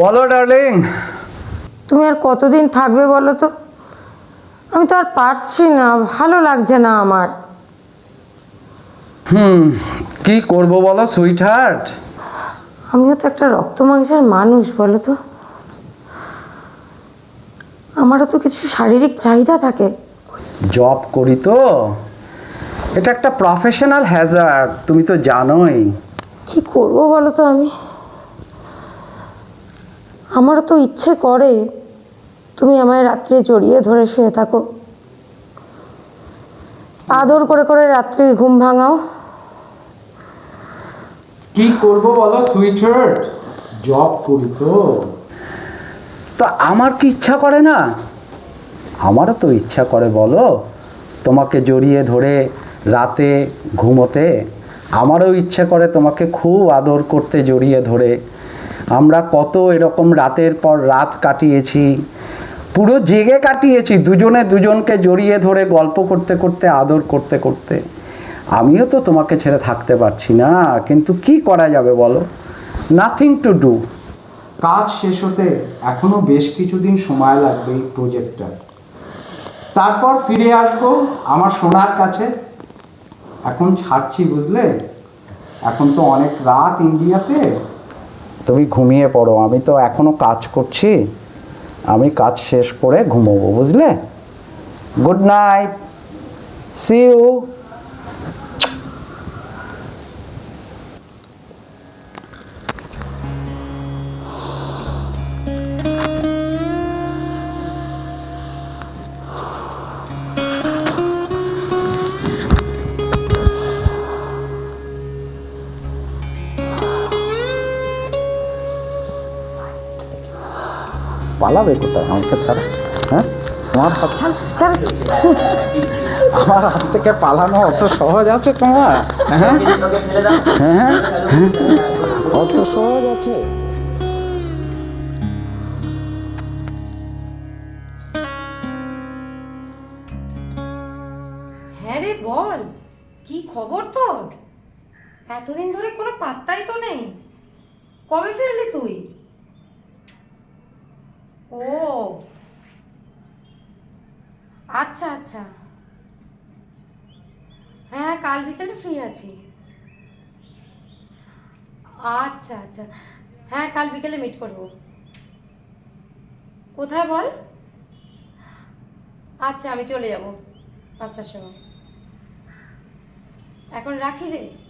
বলো ডার্লিং তুমি আর কতদিন থাকবে বলো তো? আমি তো আর পারছি না ভালো লাগছে না আমার। হুম কি করব বলো সুইট হার্ট আমিও তো একটা রক্ত মাংসের মানুষ বলো তো। আমারও তো কিছু শারীরিক চাহিদা থাকে। জব করি তো। এটা একটা প্রফেশনাল হ্যাজার্ড তুমি তো জানোই। কি করব বলো তো আমি? আমারও তো ইচ্ছে করে তুমি আমায় রাত্রে জড়িয়ে ধরে শুয়ে থাকো। আদর করে করে রাত্রির ঘুম ভাঙাও। কি করব বলো সুইট হার্ট জব করি তো। তো আমার কি ইচ্ছা করে না? আমারও তো ইচ্ছা করে বলো তোমাকে জড়িয়ে ধরে রাতে ঘুমোতে। আমারও ইচ্ছা করে তোমাকে খুব আদর করতে জড়িয়ে ধরে আমরা কত এরকম রাতের পর রাত কাটিয়েছি, পুরো জেগে কাটিয়েছি, দুজনে দুজনকে জড়িয়ে ধরে গল্প করতে করতে, আদর করতে করতে। আমিও তো তোমাকে ছেড়ে থাকতে পারছি না, কিন্তু কি করা যাবে বলো? নাথিং টু ডু কাজ শেষ হতে এখনও বেশ কিছুদিন সময় লাগবে এই প্রজেক্টটা তারপর ফিরে আসব আমার সোনার কাছে। এখন ছাড়ছি বুঝলে? এখন তো অনেক রাত ইন্ডিয়াতে। তুমি ঘুমিয়ে পড়ো, আমি তো এখনও কাজ করছি। আমি কাজ শেষ করে ঘুমোবো, বুঝলে? গুড নাইট সি ইউ পালাবে কোথায় আমাকে ছাড়া হ্যাঁ? তোমার হাত আমার হাত থেকে পালানো অত সহজ আছে তোমার? হ্যাঁ? হ্যাঁ? অত সহজ আছে? হ্যাঁ রে বল কি খবর তোর? এতদিন ধরে কোনো পাত্তাই তো নেই। কবে ফিরলি তুই? ও। আচ্ছা আচ্ছা। হ্যাঁ কাল বিকেলে ফ্রি আছি। আচ্ছা আচ্ছা। হ্যাঁ কাল বিকেলে মিট করব। কোথায় বল? আচ্ছা আমি চলে যাব। পাঁচটার সময়। এখন রাখি রে?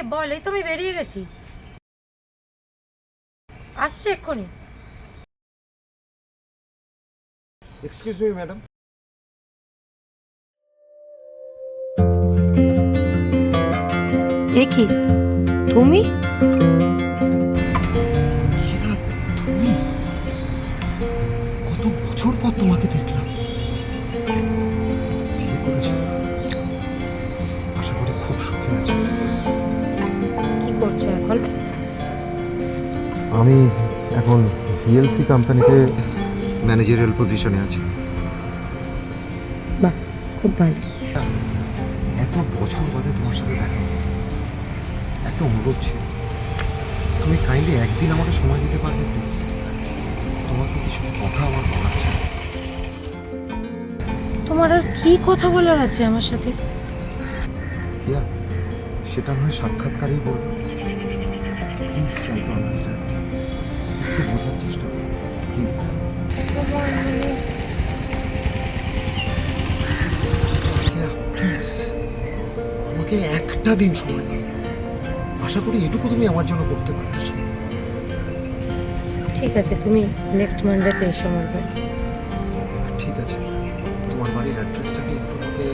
হ্যাঁ রে বল এই তো আমি বেরিয়ে গেছি। আসছে এক্ষুনি। এক্সকিউজ মি ম্যাডাম দেখি তুমি? আমি এখন ভিএলসি কোম্পানিতে ম্যানেজারিয়াল পজিশনে আছি। বাহ খুব ভালো। এত বছর বাদে তোমার সাথে দেখা। একটা অনুরোধ ছিল। তুমি কাইন্ডলি একদিন আমাকে সময় দিতে পারবে প্লিজ তোমাকে কিছু কথা আমার বলার ছিল তোমার আর কি কথা বলার আছে আমার সাথে? সেটা নয় সাক্ষাৎকারেই বলব। প্লিজ ট্রাই টু আন্ডারস্ট্যান্ড একটু বোঝার চেষ্টা করো প্লিজ প্লিজ আমাকে একটা দিন সময় দাও। আশা করি এটুকু তুমি আমার জন্য করতে পারো ঠিক আছে তুমি নেক্সট মানডেতে এসো আমার বাড়ি। ঠিক আছে। তোমার বাড়ির অ্যাড্রেসটা কি একটু আমাকে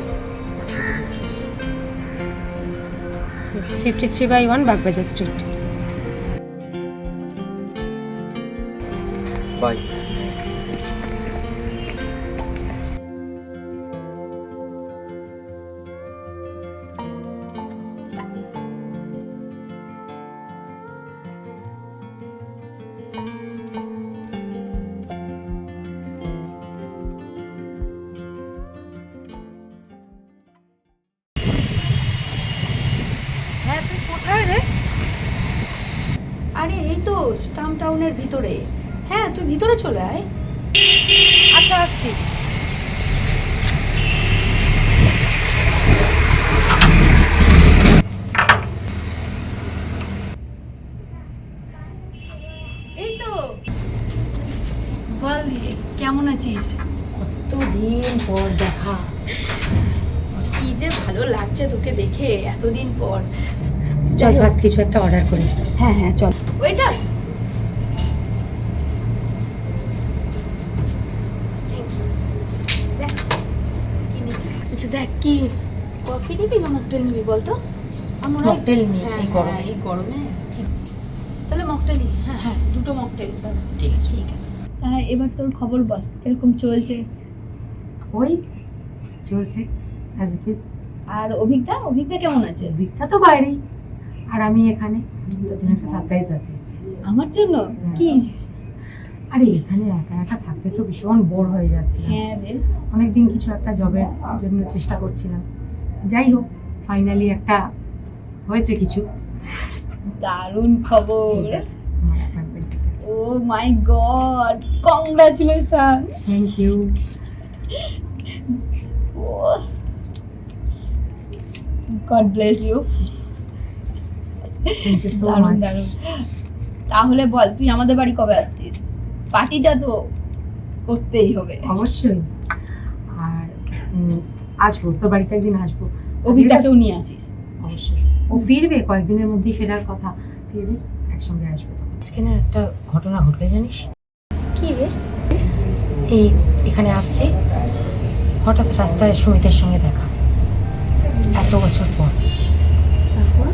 fifty three by one Bagbazar street bye. হ্যাঁ, কোথায় রে আরে এই তো টাউনের ভিতরে হ্যাঁ তুই ভিতরে চলে আয়। আচ্ছা আসছি। এই তো। বল কেমন আছিস? কতদিন পর দেখা। কি যে ভালো লাগছে তোকে দেখে এতদিন পর। চল ফার্স্ট কিছু একটা অর্ডার করি। হ্যাঁ হ্যাঁ চল। ওইটা আচ্ছা দেখ কি কফি নিবি না মকটেল নিবি বলতো? আমার ওই- Mocktail হ্যাঁ, এই গরমে। হ্যাঁ, এই গরমে ঠিক। তাহলে মকটেলই হ্যাঁ হ্যাঁ দুটো মকটেল ঠিক আছে। ঠিক আছে। হ্যাঁ এবার তোর খবর বল এরকম চলছে? ওই চলছে অ্যাজ ইট ইজ আর অভিজ্ঞতা অভিজ্ঞতা কেমন আছে? দীক্ষা তো বাইরেই। আর আমি এখানে তোর জন্য একটা সারপ্রাইজ আছে। আমার জন্য? কি? আরে এখানে একা একা থাকতে তো ভীষণ বোর হয়ে যাচ্ছে হ্যাঁ রে। অনেকদিন কিছু একটা জবের জন্য চেষ্টা করছিলাম। যাই হোক ফাইনালি একটা হয়েছে কিছু। দারুণ খবর। ও my God congratulation thank you God bless you thank you so much তাহলে বল তুই আমাদের বাড়ি কবে আসছিস? পার্টিটা তো করতেই হবে। অবশ্যই। আর আসব তোর বাড়িতে একদিন আসব। অভিজ্ঞতাকেও নিয়ে আসিস। অবশ্যই। ও ফিরবে কয়েকদিনের মধ্যেই ফেরার কথা। ফিরবে একসঙ্গে আসবে আজকে না একটা ঘটনা ঘটলো জানিস? কি রে? এই এখানে আসছি হঠাৎ রাস্তায় সুমিতের সঙ্গে দেখা। এত বছর পর। তারপর?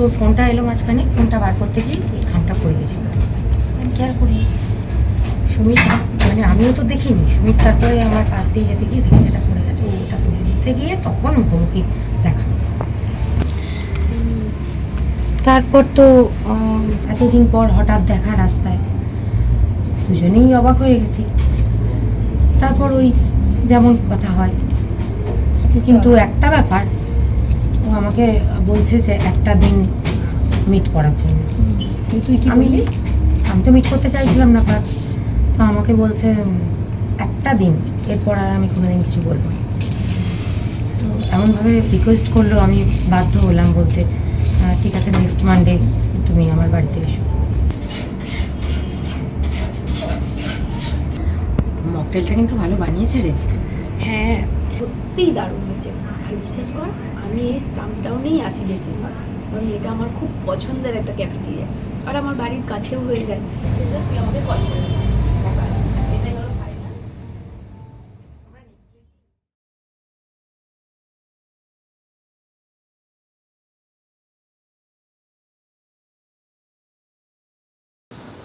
তোর ফোনটা এলো মাঝখানে, ফোনটা বার করতে গিয়ে এই খামটা পড়ে গেছিল। আমি খেয়াল করি? সুমিত মানে আমিও তো দেখিনি। সুমিত তারপরে আমার পাশ দিয়ে যেতে গিয়ে দেখে সেটা পড়ে গেছে। ওটা তুলে দিতে গিয়ে তখন মুখোমুখি দেখা তারপর তো এতদিন পর হঠাৎ দেখা রাস্তায়। দুজনেই অবাক হয়ে গেছি। তারপর ওই যেমন কথা হয়। কিন্তু একটা ব্যাপার আমাকে বলছে যে একটা দিন মিট করার জন্য। তুই তুই কি আমি আমি তো মিট করতে চাইছিলাম না ফার্স্ট তো আমাকে বলছে একটা দিন এরপর আর আমি কোনোদিন কিছু বলব না। তো এমনভাবে রিকোয়েস্ট করল আমি বাধ্য হলাম বলতে ঠিক আছে নেক্সট মানডে তুমি আমার বাড়িতে এসো। মকটেলটা কিন্তু ভালো বানিয়েছে রে। হ্যাঁ সত্যিই দারুণ হয়েছে। আর বিশেষ কর আমি এই স্টাম্প টাউনেই আসি বেশিরভাগ কারণ এটা আমার খুব পছন্দের একটা ক্যাফেটেরিয়া। আর আমার বাড়ির কাছেও হয়ে যায়। তুই আমাকে কল করে এটাই হলো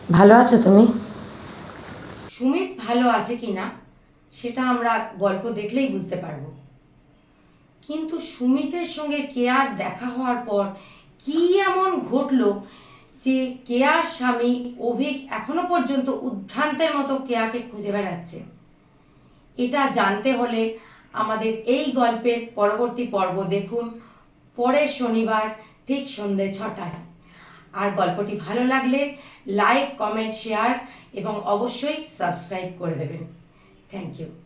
ভালো আছো তুমি? সুমিত ভালো আছে কি না সেটা আমরা গল্প দেখলেই বুঝতে পারব। কিন্তু সুমিতের সঙ্গে কেয়ার দেখা হওয়ার পর কি এমন ঘটলো যে কেয়ার স্বামী অভিক এখনও পর্যন্ত উদ্ভ্রান্তের মতো কেয়াকে খুঁজে বেড়াচ্ছে? এটা জানতে হলে আমাদের এই গল্পের পরবর্তী পর্ব দেখুন পরের শনিবার ঠিক সন্ধ্যে ছটায়। আর গল্পটি ভালো লাগলে লাইক, কমেন্ট, শেয়ার এবং অবশ্যই সাবস্ক্রাইব করে দেবেন। Thank you.